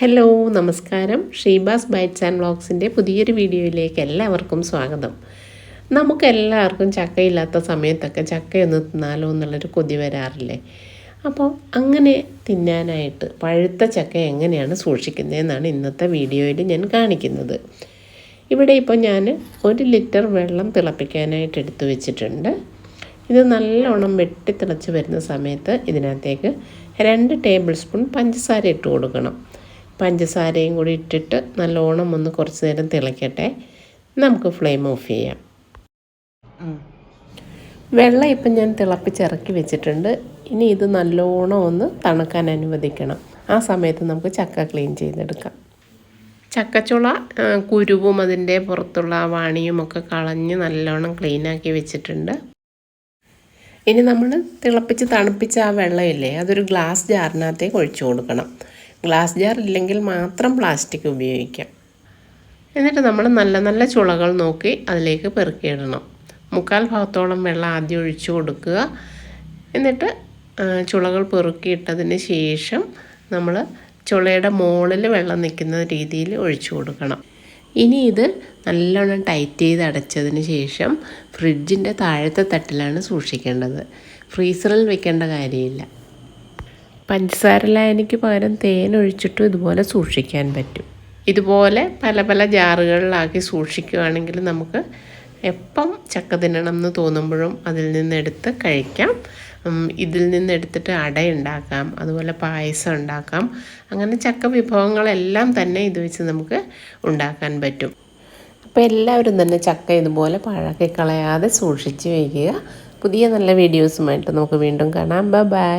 Hello നമസ്കാരം. Sheeba's bytes and വ്ളോഗ്സിന്റെ പുതിയൊരു വീഡിയോയിലേക്ക് എല്ലാവർക്കും സ്വാഗതം. നമുക്കെല്ലാവർക്കും ചക്കയില്ലാത്ത സമയത്തൊക്കെ ചക്കയൊന്ന് തിന്നാലോ എന്നുള്ളൊരു കൊതി വരാറില്ലേ? അപ്പോൾ അങ്ങനെ തിന്നാനായിട്ട് പഴുത്ത ചക്ക എങ്ങനെയാണ് സൂക്ഷിക്കുന്നതെന്നാണ് ഇന്നത്തെ വീഡിയോയിൽ ഞാൻ കാണിക്കുന്നത്. ഇവിടെ ഇപ്പോൾ ഞാൻ ഒരു ലിറ്റർ വെള്ളം തിളപ്പിക്കാനായിട്ട് എടുത്തു വെച്ചിട്ടുണ്ട്. ഇത് നല്ലോണം വെട്ടിത്തിളച്ച് വരുന്ന സമയത്ത് ഇതിനകത്തേക്ക് രണ്ട് ടേബിൾ സ്പൂൺ പഞ്ചസാര ഇട്ട് കൊടുക്കണം. പഞ്ചസാരയും കൂടി ഇട്ടിട്ട് നല്ലോണം ഒന്ന് കുറച്ച് നേരം തിളയ്ക്കട്ടെ നമുക്ക് ഫ്ലെയിം ഓഫ് ചെയ്യാം. വെള്ളം ഇപ്പം ഞാൻ തിളപ്പിച്ചിറക്കി വെച്ചിട്ടുണ്ട്. ഇനി ഇത് നല്ലോണം ഒന്ന് തണുക്കാൻ അനുവദിക്കണം. ആ സമയത്ത് നമുക്ക് ചക്ക ക്ലീൻ ചെയ്തെടുക്കാം. ചക്കച്ചുള കുരുവും അതിന്റെ പുറത്തുള്ള വാണിയും ഒക്കെ കളഞ്ഞ് നല്ലോണം ക്ലീനാക്കി വെച്ചിട്ടുണ്ട്. ഇനി നമ്മൾ തിളപ്പിച്ച് തണുപ്പിച്ച ആ വെള്ളമില്ലേ അതൊരു ഗ്ലാസ് ജാറിനകത്തേക്ക് ഒഴിച്ചു കൊടുക്കണം. ഗ്ലാസ് ജാർ ഇല്ലെങ്കിൽ മാത്രം പ്ലാസ്റ്റിക് ഉപയോഗിക്കാം. എന്നിട്ട് നമ്മൾ നല്ല നല്ല ചുളകൾ നോക്കി അതിലേക്ക് പെറുക്കിയിടണം. മുക്കാൽ ഭാഗത്തോളം വെള്ളം ആദ്യം ഒഴിച്ചു കൊടുക്കുക. എന്നിട്ട് ചുളകൾ പെറുക്കിയിട്ടതിന് ശേഷം നമ്മൾ ചുളയുടെ മുകളിൽ വെള്ളം നിൽക്കുന്ന രീതിയിൽ ഒഴിച്ചു കൊടുക്കണം. ഇനി ഇത് നല്ലോണം ടൈറ്റ് ചെയ്ത് അടച്ചതിന് ശേഷം ഫ്രിഡ്ജിന്റെ താഴത്തെ തട്ടിലാണ് സൂക്ഷിക്കേണ്ടത്. ഫ്രീസറിൽ വെക്കേണ്ട കാര്യമില്ല. പഞ്ചസാര ലായനിക്ക് പകരം തേൻ ഒഴിച്ചിട്ടും ഇതുപോലെ സൂക്ഷിക്കാൻ പറ്റും. ഇതുപോലെ പല പല ജാറുകളിലാക്കി സൂക്ഷിക്കുകയാണെങ്കിൽ നമുക്ക് എപ്പം ചക്ക തിന്നണം എന്ന് തോന്നുമ്പോഴും അതിൽ നിന്നെടുത്ത് കഴിക്കാം. ഇതിൽ നിന്നെടുത്തിട്ട് അട ഉണ്ടാക്കാം അതുപോലെ പായസം ഉണ്ടാക്കാം. അങ്ങനെ ചക്ക വിഭവങ്ങളെല്ലാം തന്നെ ഇത് വെച്ച് നമുക്ക് ഉണ്ടാക്കാൻ പറ്റും. അപ്പോൾ എല്ലാവരും തന്നെ ചക്ക ഇതുപോലെ പാഴാക്കി കളയാതെ സൂക്ഷിച്ച് വയ്ക്കുക. പുതിയ നല്ല വീഡിയോസുമായിട്ട് നമുക്ക് വീണ്ടും കാണാം. ബൈ